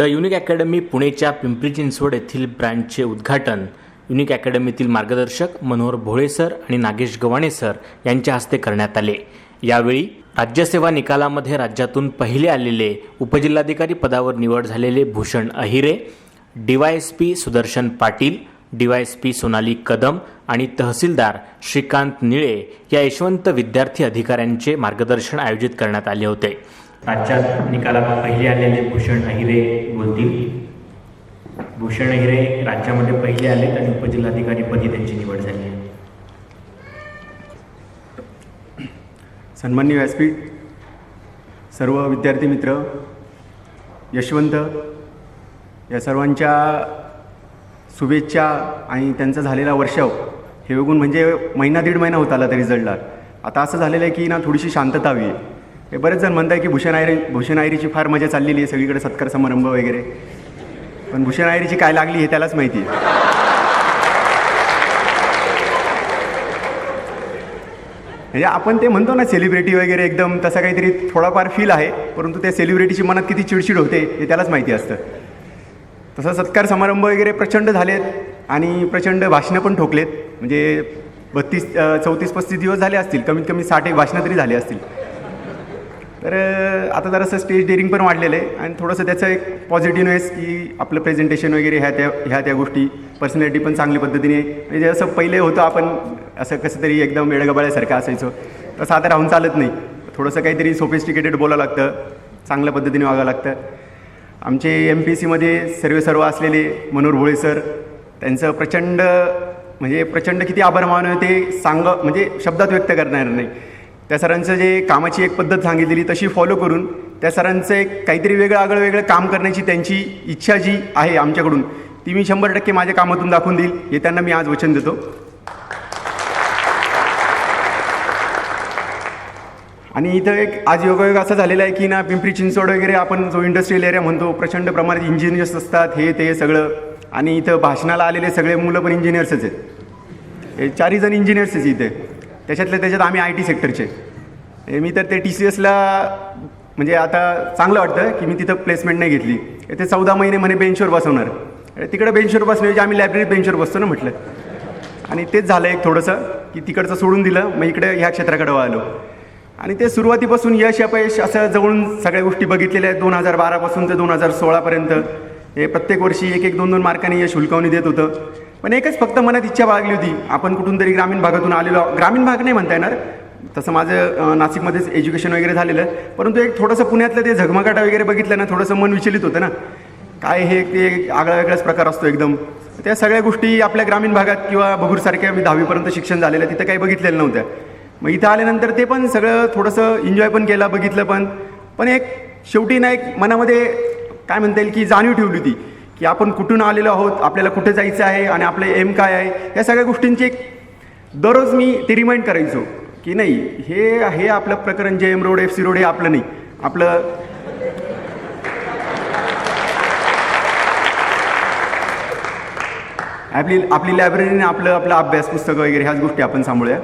The unique academy पुणेच्या पिंपरी चिंचवड येथील ब्रँचचे उद्घाटन. युनिक अकॅडमीतील मार्गदर्शक मनोहर भोळे सर आणि नागेश गव्हाणे सर यांच्या हस्ते करण्यात आले. यावेळी राज्यसेवा निकालामध्ये राज्यातून पहिले आलेले उपजिल्हाधिकारी पदावर निवड झालेले भूषण अहिरे डीवायएसपी सुदर्शन पाटील डीवायएसपी सोनाली कदम आणि तहसीलदार श्रीकांत निळे या यशवंत विद्यार्थी अधिकाऱ्यांचे मार्गदर्शन आयोजित करण्यात आले होते. राज्यात निकालात पहिले आलेले भूषण अहिरे बोलतील. भूषण अहिरे राज्यामध्ये पहिले आलेत आणि उपजिल्हाधिकारीपदी त्यांची निवड झाली आहे. सन्मान्य व्यासपीठ सर्व विद्यार्थी मित्र यशवंत या सर्वांच्या शुभेच्छा आणि त्यांचा झालेला वर्षाव हे बघून म्हणजे महिना दीड महिना होत आला त्या रिझल्टला आता असं झालेलं आहे की ना थोडीशी शांतता हवी आहे. हे बरेच जण म्हणत आहे की भूषण आयरी भूषण आयरीची फार मजा चाललेली आहे सगळीकडे सत्कार समारंभ वगैरे. पण भूषण आयरीची काय लागली हे त्यालाच माहिती आहे. म्हणजे आपण ते म्हणतो ना सेलिब्रिटी वगैरे एकदम तसा काहीतरी थोडाफार फील आहे परंतु त्या सेलिब्रिटीची मनात किती चिडचिड होते हे त्यालाच माहिती असतं. तसं सत्कार समारंभ वगैरे प्रचंड झालेत आणि प्रचंड भाषणं पण ठोकलेत. म्हणजे बत्तीस चौतीस पस्तीस दिवस झाले असतील कमीत कमी साठ एक भाषणं तरी झाली असतील. तर आता जरासं स्टेज डेअरिंग पण वाढलेलं आहे आणि थोडंसं त्याचं एक पॉझिटिव्हनेस की आपलं प्रेझेंटेशन वगैरे ह्या त्या ह्या त्या गोष्टी पर्सनॅलिटी पण चांगल्या पद्धतीने म्हणजे असं पहिले होतं आपण असं कसं तरी एकदम वेळगबाळ्यासारखं असायचो. तसं आता राहून चालत नाही. थोडंसं काहीतरी सोफिस्टिकेटेड बोलावं लागतं चांगल्या पद्धतीने वागावं लागतं. आमचे एम पी सीमध्ये सर्व सर्व असलेले मनोहर भोळे सर त्यांचं प्रचंड म्हणजे प्रचंड किती आभार मानव ते सांग म्हणजे शब्दात व्यक्त करणार नाही. त्या सरांचं जे कामाची एक पद्धत सांगितलेली तशी फॉलो करून त्या सरांचं एक काहीतरी वेगळं आगळं वेगळं काम करण्याची त्यांची इच्छा जी आहे आमच्याकडून ती मी शंभर टक्के माझ्या कामातून दाखवून देईल. हे त्यांना मी आज वचन देतो. आणि इथं एक आज योगायोग असा झालेला आहे की ना पिंपरी चिंचवड वगैरे आपण जो इंडस्ट्रियल एरिया म्हणतो प्रचंड प्रमाणात इंजिनियर्स असतात हे ते सगळं. आणि इथं भाषणाला आलेले सगळे मुलं पण इंजिनियर्सच आहेत. हे चारही जण इंजिनियर्सच इथे. त्याच्यातल्या त्याच्यात आम्ही आय टी सेक्टरचे. मी तर ते टी सी एसला म्हणजे आता चांगलं वाटतं की मी तिथं प्लेसमेंट नाही घेतली. ते चौदा महिने म्हणे बेंचवर बसवणार. अरे तिकडं बेंचवर बसण्याऐवजी आम्ही लायब्ररीत बेंचवर बसतो ना म्हटलं. आणि तेच झालं एक थोडंसं की तिकडचं सोडून दिलं मग इकडे ह्या क्षेत्राकडे आलो. आणि ते सुरुवातीपासून यश अपयश असं जवळून सगळ्या गोष्टी बघितलेल्या आहेत. दोन हजार बारापासून ते दोन हजार सोळापर्यंत. हे प्रत्येक वर्षी एक एक दोन दोन मार्कांनी यश हुलकावणी देत होतं. पण एकच फक्त मनात इच्छा बाळगली होती. आपण कुठून तरी ग्रामीण भागातून आलेलो ग्रामीण भाग नाही म्हणता येणार. तसं माझं नाशिकमध्येच एज्युकेशन वगैरे झालेलं परंतु एक थोडंसं पुण्यातलं ते झगमगाटा वगैरे बघितलं ना थोडंसं मन विचलित होतं ना. काय हे ते एक आगळा वेगळाच प्रकार असतो एकदम. त्या सगळ्या गोष्टी आपल्या ग्रामीण भागात किंवा बघूरसारख्या मी दहावीपर्यंत शिक्षण झालेलं तिथं काही बघितलेलं नव्हत्या मग इथं आल्यानंतर ते पण सगळं थोडंसं एन्जॉय पण केलं बघितलं पण. पण एक शेवटी ना एक मनामध्ये काय म्हणता येईल की जाणीव ठेवली होती. की आपण कुठून आलेलो आहोत आपल्याला कुठे जायचं आहे आणि आपलं एम काय आहे या सगळ्या गोष्टींची एक दररोज मी ते रिमाइंड करायचो की नाही हे हे आपलं प्रकरण J M road F C road हे आपलं नाही आपलं आपली आपली लायब्ररीने आपलं आपलं अभ्यास पुस्तकं वगैरे ह्याच गोष्टी आपण सांभाळूया.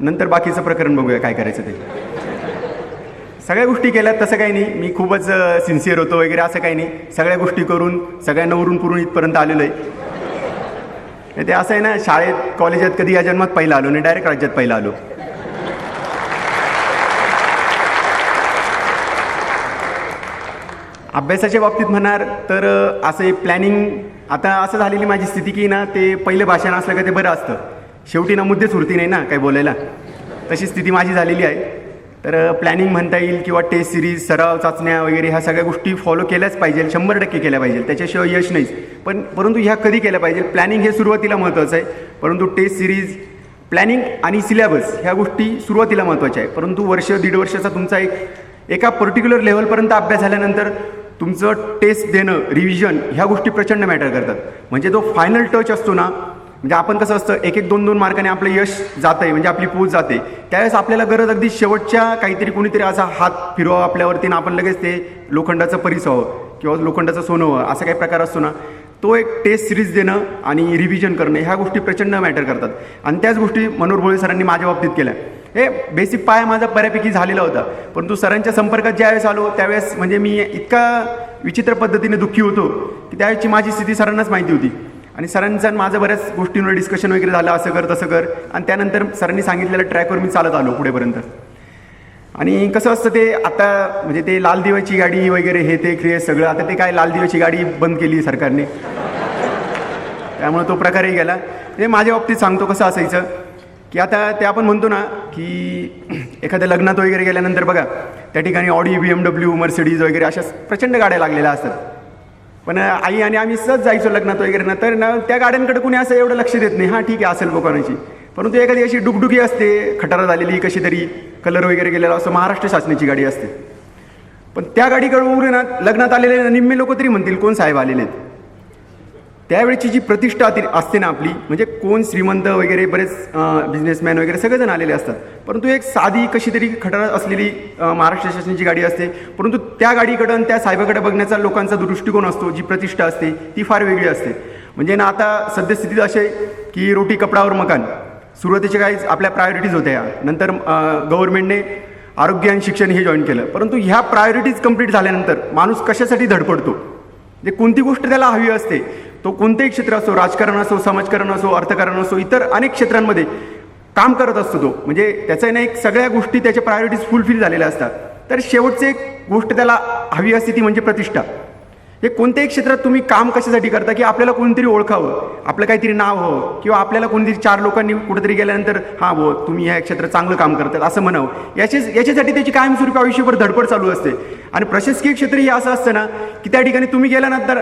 नंतर बाकीचं प्रकरण बघूया काय करायचं ते. सगळ्या गोष्टी केल्यात तसं काही नाही. मी खूपच सिन्सिअर होतो वगैरे असं काही नाही. सगळ्या गोष्टी करून सगळ्यांना उरून पुरून इथपर्यंत आलेलो आहे. ते असं आहे ना शाळेत कॉलेजात कधी या जन्मात पहिला आलो नाही डायरेक्ट राज्यात पहिला आलो. अभ्यासाच्या बाबतीत म्हणणार तर असं प्लॅनिंग आता असं झालेली माझी स्थिती की ना ते पहिलं भाषण असलं का ते बरं असतं. शेवटी ना मुद्देच उरती नाही ना काही बोलायला. तशी स्थिती माझी झालेली आहे. तर प्लॅनिंग म्हणता येईल किंवा टेस्ट सिरीज सराव चाचण्या वगैरे ह्या सगळ्या गोष्टी फॉलो केल्याच पाहिजे शंभर टक्के केल्या पाहिजे. त्याच्याशिवाय यश नाहीच. पण परंतु ह्या कधी केल्या पाहिजे? प्लॅनिंग हे सुरुवातीला महत्त्वाचं आहे. परंतु टेस्ट सिरीज प्लॅनिंग आणि सिलेबस ह्या गोष्टी सुरुवातीला महत्त्वाच्या आहे परंतु वर्ष दीड वर्षाचा तुमचा एक एका पर्टिक्युलर लेवलपर्यंत अभ्यास झाल्यानंतर तुमचं टेस्ट देणं रिव्हिजन ह्या गोष्टी प्रचंड मॅटर करतात. म्हणजे जो फायनल टच असतो ना म्हणजे आपण कसं असतं एक एक दोन दोन मार्काने आपलं यश जात आहे म्हणजे आपली पोच जाते. त्यावेळेस आपल्याला गरज अगदी शेवटच्या काहीतरी कोणीतरी असा हात फिरवा आपल्यावरती ना आपण लगेच ते लोखंडाचं परीस व्हावं किंवा लोखंडाचं सोनं व्हावं असा काही प्रकार असतो ना तो एक टेस्ट सिरीज देणं आणि रिव्हिजन करणं ह्या गोष्टी प्रचंड मॅटर करतात. आणि त्याच गोष्टी मनोहर भोळे सरांनी माझ्या बाबतीत केल्या. हे बेसिक पाया माझा बऱ्यापैकी झालेला होता परंतु सरांच्या संपर्कात ज्यावेळेस आलो त्यावेळेस म्हणजे मी इतका विचित्र पद्धतीने दुःखी होतो की त्यावेळेसची माझी स्थिती सरांनाच माहिती होती. आणि सरांचं आणि माझं बऱ्याच गोष्टींवर डिस्कशन वगैरे झालं असं कर तसं कर. आणि त्यानंतर सरांनी सांगितलेल्या ट्रॅकवर मी चालत आलो पुढेपर्यंत. आणि कसं असतं ते आता म्हणजे ते लाल दिव्याची गाडी वगैरे हे ते क्रिएस सगळं आता ते काय लाल दिव्याची गाडी बंद केली सरकारने? त्यामुळे तो प्रकारही गेला. म्हणजे माझ्या बाबतीत सांगतो कसं असायचं की आता ते आपण म्हणतो ना की एखाद्या लग्नात वगैरे गेल्यानंतर बघा त्या ठिकाणी Audi B M W Mercedes वगैरे अशा प्रचंड गाड्या लागलेल्या असतात. पण आई आणि आम्ही सहज जायचो लग्नात वगैरे. ना तर ना त्या गाड्यांकडे कुणी असं एवढं लक्ष देत नाही. हां ठीक आहे असेल कोणाची परंतु एखादी अशी डुकडुकी असते खटारा झालेली कशी तरी कलर वगैरे गेलेला असं महाराष्ट्र शासनाची गाडी असते. पण त्या गाडीकडे ना लग्नात आलेले निम्मे लोक तरी म्हणतील कोण साहेब आलेले आहेत? त्यावेळेची जी प्रतिष्ठा ती असते ना आपली म्हणजे कोण श्रीमंत वगैरे बरेच बिझनेसमॅन वगैरे सगळेजण आलेले असतात. परंतु एक साधी कशी तरी खटारा असलेली महाराष्ट्र शासनाची गाडी असते. परंतु त्या गाडीकडं आणि त्या साहेबाकडे बघण्याचा लोकांचा दृष्टिकोन असतो जी प्रतिष्ठा असते ती फार वेगळी असते. म्हणजे ना आता सद्यस्थितीत असे की रोटी कपडावर मकान. सुरुवातीच्या काही आपल्या प्रायोरिटीज होत्या नंतर गव्हर्नमेंटने आरोग्य आणि शिक्षण हे जॉईन केलं. परंतु ह्या प्रायोरिटीज कंप्लीट झाल्यानंतर माणूस कशासाठी धडपडतो? म्हणजे कोणती गोष्ट त्याला हवी असते? तो कोणतेही क्षेत्र असो राजकारण असो समाजकारण असो अर्थकारण असो इतर अनेक क्षेत्रांमध्ये काम करत असतो तो. म्हणजे त्याचं ना एक सगळ्या गोष्टी त्याच्या प्रायोरिटीज फुलफिल झालेल्या असतात. तर शेवटची एक गोष्ट त्याला हवी असते ती म्हणजे प्रतिष्ठा. हे कोणत्याही क्षेत्रात तुम्ही काम कशासाठी करता की आपल्याला कोणतरी ओळखावं आपलं काहीतरी नाव हवं किंवा आपल्याला कोणतरी चार लोकांनी कुठेतरी गेल्यानंतर हां हो तुम्ही ह्या क्षेत्रात चांगलं काम करतात असं म्हणावं. याचे याच्यासाठी त्याची कायमस्वरूपी आयुष्यभर धडपड चालू असते. आणि प्रशासकीय क्षेत्र हे असं असतं ना की त्या ठिकाणी तुम्ही गेल्यानंतर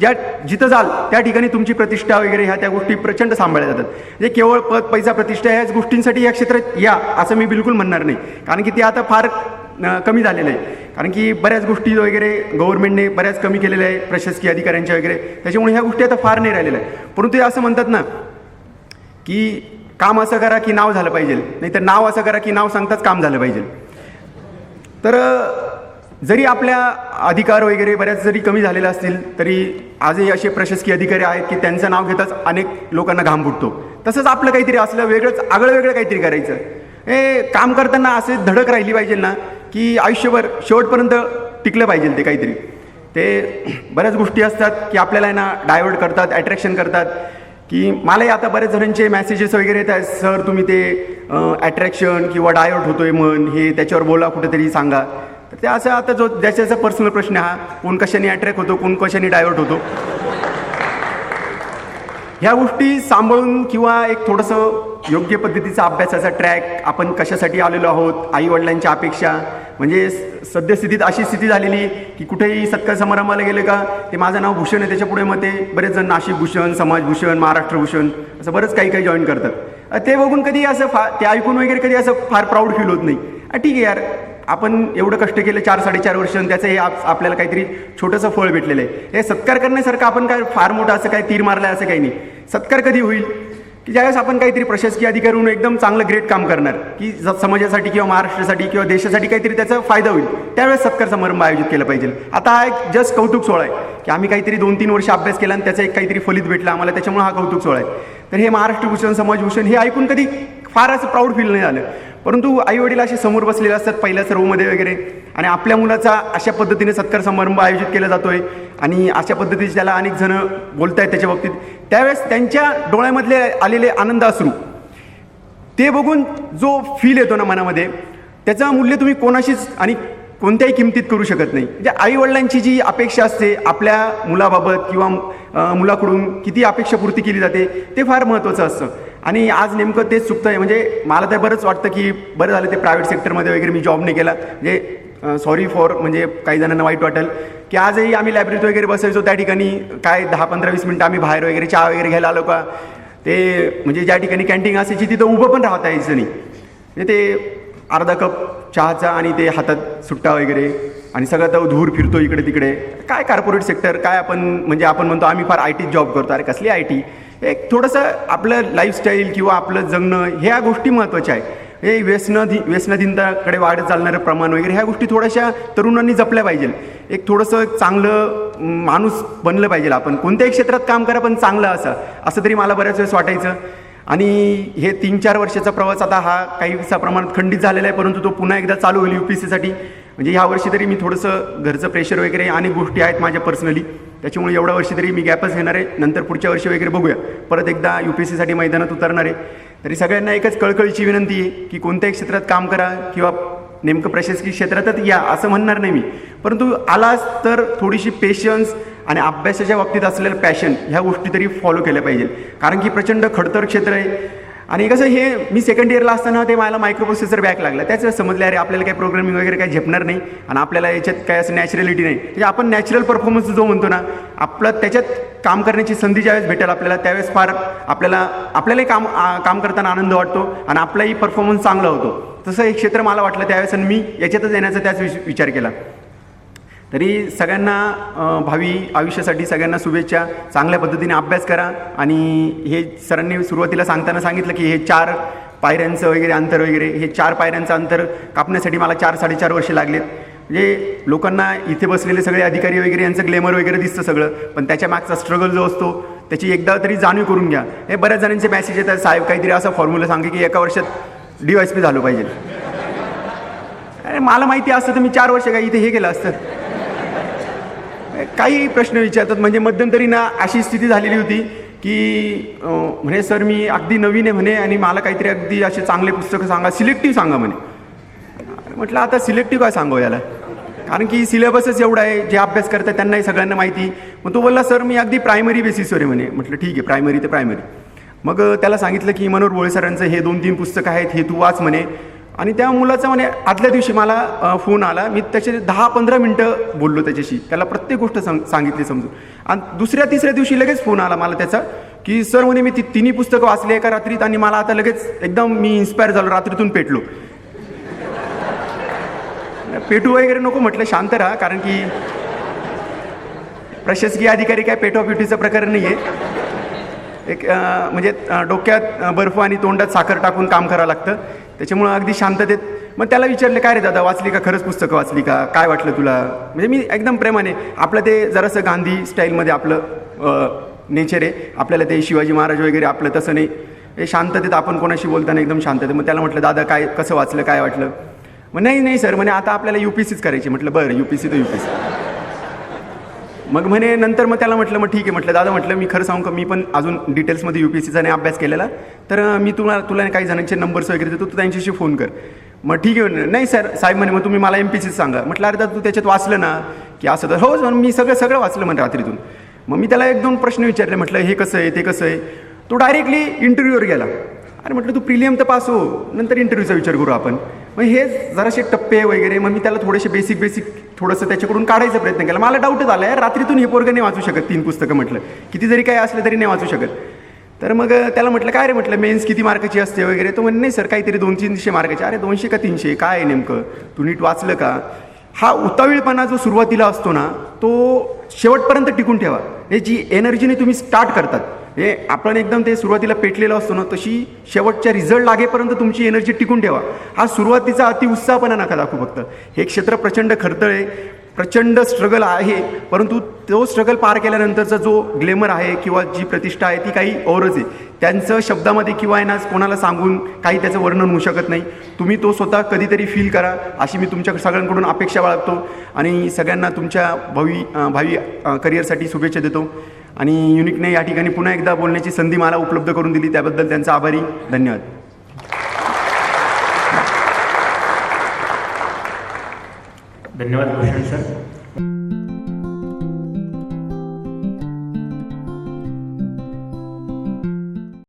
ज्या जिथं जाल त्या ठिकाणी तुमची प्रतिष्ठा वगैरे ह्या त्या गोष्टी प्रचंड सांभाळल्या जातात. म्हणजे केवळ पद पैसा प्रतिष्ठा ह्याच गोष्टींसाठी या क्षेत्रात या असं मी बिलकुल म्हणणार नाही. कारण की ते आता फार कमी झालेलं आहे. कारण की बऱ्याच गोष्टी वगैरे गव्हर्नमेंटने बऱ्याच कमी केलेल्या आहे प्रशासकीय अधिकाऱ्यांच्या वगैरे. त्याच्यामुळे ह्या गोष्टी आता फार नाही राहिलेल्या आहे परंतु असं म्हणतात ना की काम असं करा की नाव झालं पाहिजे. नाहीतर नाव असं करा की नाव सांगताच काम झालं पाहिजे. तर जरी आपल्या अधिकार वगैरे बऱ्याच जरी कमी झालेले असतील तरी आजही असे प्रशासकीय अधिकारी आहेत की त्यांचं नाव घेताच अनेक लोकांना घाम फुटतो. तसंच आपलं काहीतरी असलं वेगळंच आगळं वेगळं काहीतरी करायचं. हे काम करताना असे धडक राहिली पाहिजे ना की आयुष्यभर शेवटपर्यंत टिकलं पाहिजे ते काहीतरी. ते बऱ्याच गोष्टी असतात की आपल्याला आहे ना डायवर्ट करतात अट्रॅक्शन करतात. की मलाही आता बऱ्याच जणांचे मेसेजेस वगैरे येत आहेत सर तुम्ही ते अट्रॅक्शन किंवा डायवर्ट होतोय मन हे त्याच्यावर बोला कुठेतरी सांगा. तर ते असं आता जो ज्याच्याचा पर्सनल प्रश्न हा कोण कशाने अट्रॅक्ट होतो कोण कशाने डायवर्ट होतो. ह्या गोष्टी सांभाळून किंवा एक थोडंसं योग्य पद्धतीचा अभ्यासाचा ट्रॅक आपण कशासाठी आलेलो आहोत आई वडिलांच्या अपेक्षा म्हणजे सद्यस्थितीत अशी स्थिती झालेली की कुठेही सत्कार समारंभाला गेले का ते माझं नाव भूषण आहे त्याच्यापुढे मग ते बरेच जण नाशिक भूषण समाजभूषण महाराष्ट्र भूषण असं बरंच काही काही जॉईन करतात. ते बघून कधी असं फा ते ऐकून वगैरे कधी असं फार प्राऊड फील होत नाही. ठीक आहे यार आपण एवढं कष्ट केलं चार साडेचार वर्ष आणि त्याचं हे आप- आपल्याला काहीतरी छोटंसं फळ भेटलेलं आहे. हे सत्कार करण्यासारखं आपण काय फार मोठं असं काय तीर मारलं असं काही नाही. सत्कार कधी होईल? की ज्यावेळेस आपण काहीतरी प्रशासकीय अधिकारी म्हणून एकदम चांगलं ग्रेट काम करणार की ज- समाजासाठी किंवा महाराष्ट्रासाठी किंवा देशासाठी काहीतरी त्याचा फायदा होईल त्यावेळेस सत्कार समारंभ आयोजित केला पाहिजे. आता हा एक जस्ट कौतुक सोहळा आहे की आम्ही काहीतरी दोन तीन वर्ष अभ्यास केला आणि त्याचं एक काहीतरी फलित भेटलं आम्हाला त्याच्यामुळे हा कौतुक सोहळा आहे. तर हे महाराष्ट्र भूषण समाजभूषण हे ऐकून कधी फार असं प्राऊड फील नाही झालं. परंतु आई वडील असे समोर बसलेले असतात पहिल्या सर्वमध्ये वगैरे. आणि आपल्या मुलाचा अशा पद्धतीने सत्कार समारंभ आयोजित केला जातो आहे आणि अशा पद्धतीचे त्याला अनेक बोलत आहेत त्याच्या बाबतीत. त्यावेळेस त्यांच्या डोळ्यामधले आलेले आनंद अश्रू ते बघून जो फील येतो ना मनामध्ये त्याचं मूल्य तुम्ही कोणाशीच आणि कोणत्याही किमतीत करू शकत नाही. म्हणजे आईवडिलांची जी अपेक्षा असते आपल्या मुलाबाबत किंवा मुलाकडून किती अपेक्षा पूर्ती केली जाते ते फार महत्त्वाचं असतं. आणि आज नेमकं तेच चुकतं आहे म्हणजे मला तर बरंच वाटतं की बरं झालं ते प्रायव्हेट सेक्टरमध्ये वगैरे मी जॉब नाही केला. म्हणजे सॉरी फॉर म्हणजे काही जणांना वाईट वाटेल. की आजही आम्ही लायब्ररीत वगैरे बसायचो त्या ठिकाणी. काय दहा पंधरा वीस मिनटं आम्ही बाहेर वगैरे चहा वगैरे घ्यायला आलो का? ते म्हणजे ज्या ठिकाणी कॅन्टीन असायची तिथं उभं पण राहता यायचं नाही. म्हणजे ते अर्धा कप चहाचा आणि ते हातात सुट्टा वगैरे आणि सगळं तो धूर फिरतो इकडे तिकडे. काय कार्पोरेट सेक्टर काय आपण म्हणजे आपण म्हणतो आम्ही फार आय टीत जॉब करतो. अरे कसली आय टी एक थोडंसं आपलं लाईफस्टाईल किंवा आपलं जगणं ह्या गोष्टी महत्त्वाच्या आहे हे व्यसनाधी व्यसनाधीनताकडे वाढत चालणारं प्रमाण वगैरे ह्या गोष्टी थोड्याशा तरुणांनी जपल्या पाहिजे एक थोडंसं चांगलं माणूस बनलं पाहिजे आपण. कोणत्याही क्षेत्रात काम करा पण चांगलं असं. असं तरी मला बऱ्याच वेळेस वाटायचं. आणि हे तीन चार वर्षाचा प्रवास आता हा काहीसा प्रमाणात खंडित झालेला आहे परंतु तो पुन्हा एकदा चालू होईल यू पी सीसाठी. म्हणजे ह्या वर्षी तरी मी थोडंसं घरचं प्रेशर वगैरे अनेक गोष्टी आहेत माझ्या पर्सनली त्याच्यामुळे एवढ्या वर्षी तरी मी गॅपच घेणार आहे. नंतर पुढच्या वर्षी वगैरे बघूया. परत एकदा यू पी एस सीसाठी मैदानात उतरणार आहे. तरी सगळ्यांना एकच कळकळीची विनंती आहे की कोणत्याही क्षेत्रात काम करा किंवा नेमकं प्रशासकीय क्षेत्रातच या असं म्हणणार नाही मी. परंतु आलास तर थोडीशी पेशन्स आणि अभ्यासाच्या बाबतीत असलेलं पॅशन ह्या गोष्टी तरी फॉलो केल्या पाहिजे कारण की प्रचंड खडतर क्षेत्र आहे. आणि कसं हे मी सेकंड इयरला असताना ते मला मायक्रोप्रोसेसर बॅक लागला. त्याच समजलं अरे आपल्याला काही प्रोग्रामिंग वगैरे काही झेपणार नाही आणि आपल्याला याच्यात काय असं नॅचरॅलिटी नाही. म्हणजे आपण नॅचरल परफॉर्मन्स जो म्हणतो ना आपलं त्याच्यात काम करण्याची संधी ज्यावेळेस भेटेल आपल्याला त्यावेळेस फार आपल्याला आपल्यालाही काम आ- काम करताना आनंद वाटतो आणि आपलाही परफॉर्मन्स चांगला होतो. तसं एक क्षेत्र मला वाटलं त्यावेळेस आणि मी याच्यातच येण्याचा त्याच विचार केला. तरी सगळ्यांना भावी आयुष्यासाठी सगळ्यांना शुभेच्छा. चांगल्या पद्धतीने अभ्यास करा. आणि हे सरांनी सुरुवातीला सांगताना सांगितलं की हे चार पायऱ्यांचं वगैरे अंतर वगैरे हे चार पायऱ्यांचं अंतर कापण्यासाठी मला चार साडेचार वर्ष लागलेत. म्हणजे लोकांना इथे बसलेले सगळे अधिकारी वगैरे यांचं ग्लेमर वगैरे दिसतं सगळं. पण त्याच्या मागचा स्ट्रगल जो असतो त्याची एकदा तरी जाणीव करून घ्या. हे बऱ्याच जणांचे मेसेज येतात साहेब काहीतरी असा फॉर्म्युला सांगे की एका वर्षात डी एस पी झालं पाहिजे. अरे मला माहिती असतं तर मी चार वर्ष काय इथे हे केलं असतं. काही प्रश्न विचारतात. म्हणजे मध्यंतरी ना अशी स्थिती झालेली होती की म्हणे सर मी अगदी नवीन आहे म्हणे आणि मला काहीतरी अगदी असे चांगले पुस्तकं सांगा सिलेक्टिव्ह सांगा म्हणे. म्हटलं आता सिलेक्टिव्ह काय सांगू याला? कारण की सिलेबसच एवढा आहे जे अभ्यास करतात त्यांनाही सगळ्यांना माहिती. मग तो बोलला सर मी अगदी प्रायमरी बेसिसवर आहे म्हणे. म्हटलं ठीक आहे प्रायमरी ते प्रायमरी. मग त्याला सांगितलं की मनोहर बोळे सरांचं हे दोन तीन पुस्तकं आहेत हे तू वाच म्हणे. आणि त्या मुलाचा म्हणे आदल्या दिवशी मला फोन आला. मी त्याचे दहा पंधरा मिनटं बोललो त्याच्याशी. त्याला प्रत्येक गोष्ट सांग सांगितली समजून. आणि दुसऱ्या तिसऱ्या दिवशी लगेच फोन आला मला त्याचा की सर म्हणे मी ती तिन्ही पुस्तकं वाचली एका रात्रीत आणि मला आता लगेच एकदम मी इन्स्पायर झालो रात्रीतून पेटलो. पेटू वगैरे नको म्हटलं शांत राहा कारण की प्रशासकीय अधिकारी काय पेटवा प्रकरण नाही आहे एक म्हणजे डोक्यात बर्फ आणि तोंडात साखर टाकून काम करावं लागतं. त्याच्यामुळं अगदी शांततेत मग त्याला विचारलं काय रे दादा वाचली का? खरंच पुस्तकं वाचली का? काय वाटलं तुला? म्हणजे मी एकदम प्रेमाने आपलं ते जरासं गांधी स्टाईलमध्ये आपलं नेचर आहे. आपल्याला ते शिवाजी महाराज वगैरे आपलं तसं नाही. हे शांततेत आपण कोणाशी बोलताना एकदम शांततेत. मग त्याला म्हटलं दादा काय कसं वाचलं? काय वाटलं? मग नाही नाही सर. म्हणे आता आपल्याला यू पी सीच करायची म्हटलं बरं यू पी सी तर यू पी सी मग म्हणे नंतर मग त्याला म्हटलं मग ठीक आहे म्हटलं दादा म्हटलं मी खरं सांगू का मी पण अजून डिटेल्समध्ये यू पी एस सीचा नाही अभ्यास केलेला तर मी तुला तुला काही जणांचे नंबर्स वगैरे देतो तू त्यांच्याशी फोन कर. मग ठीक आहे नाही सर साहेब म्हणे मग तुम्ही मला एम पी सीच सांगा. म्हटलं अरे दादा तू त्याच्यात वाचलं ना की असं तर हो, हो मी सगळं सगळं वाचलं म्हणे रात्रीतून. मग मी त्याला एक दोन प्रश्न विचारले म्हटलं हे कसं आहे ते कसं आहे? तो डायरेक्टली इंटरव्ह्यूवर गेला. अरे म्हटलं तू प्रिलियम तर पास हो नंतर इंटरव्ह्यूचा विचार करू आपण. मग हे जरासे टप्पे वगैरे मग मी त्याला थोडेसे बेसिक बेसिक थोडंसं त्याच्याकडून काढायचा प्रयत्न केला. मला डाऊटच आला आहे रात्रीतून हे पोरगं नाही वाचू शकत तीन पुस्तकं म्हटलं. किती जरी काय असलं तरी नाही वाचू शकत. तर मग त्याला म्हटलं काय रे म्हटलं मेन्स किती मार्काची असते वगैरे? तो म्हणे नाही सर काहीतरी दोन तीनशे मार्काचे. अरे दोनशे का तीनशे? काय आहे नेमकं? तू नीट वाचलं का? हा उतावीळपणा जो सुरुवातीला असतो ना तो शेवटपर्यंत टिकून ठेवा. हे जी एनर्जीने तुम्ही स्टार्ट करतात. हे आपण एकदम ते सुरुवातीला पेटलेलं असतो ना तशी शेवटच्या रिझल्ट लागेपर्यंत तुमची एनर्जी टिकून ठेवा. हा सुरुवातीचा अतिउत्साहपणा नका दाखवू फक्त. हे क्षेत्र प्रचंड खरतळ आहे प्रचंड स्ट्रगल आहे परंतु तो स्ट्रगल पार केल्यानंतरचा जो ग्लेमर आहे किंवा जी प्रतिष्ठा आहे ती काही औरच आहे. त्यांचं शब्दामध्ये किंवा आहे ना कोणाला सांगून काही त्याचं वर्णन होऊ शकत नाही. तुम्ही तो स्वतः कधीतरी फील करा अशी मी तुमच्या सगळ्यांकडून अपेक्षा बाळगतो. आणि सगळ्यांना तुमच्या भावी भावी करिअरसाठी शुभेच्छा देतो. आणि युनिकने या ठिकाणी पुन्हा एकदा बोलण्याची संधी मला उपलब्ध करून दिली. त्याबद्दल त्यांचा आभारी. धन्यवाद. धन्यवाद भूषण सर.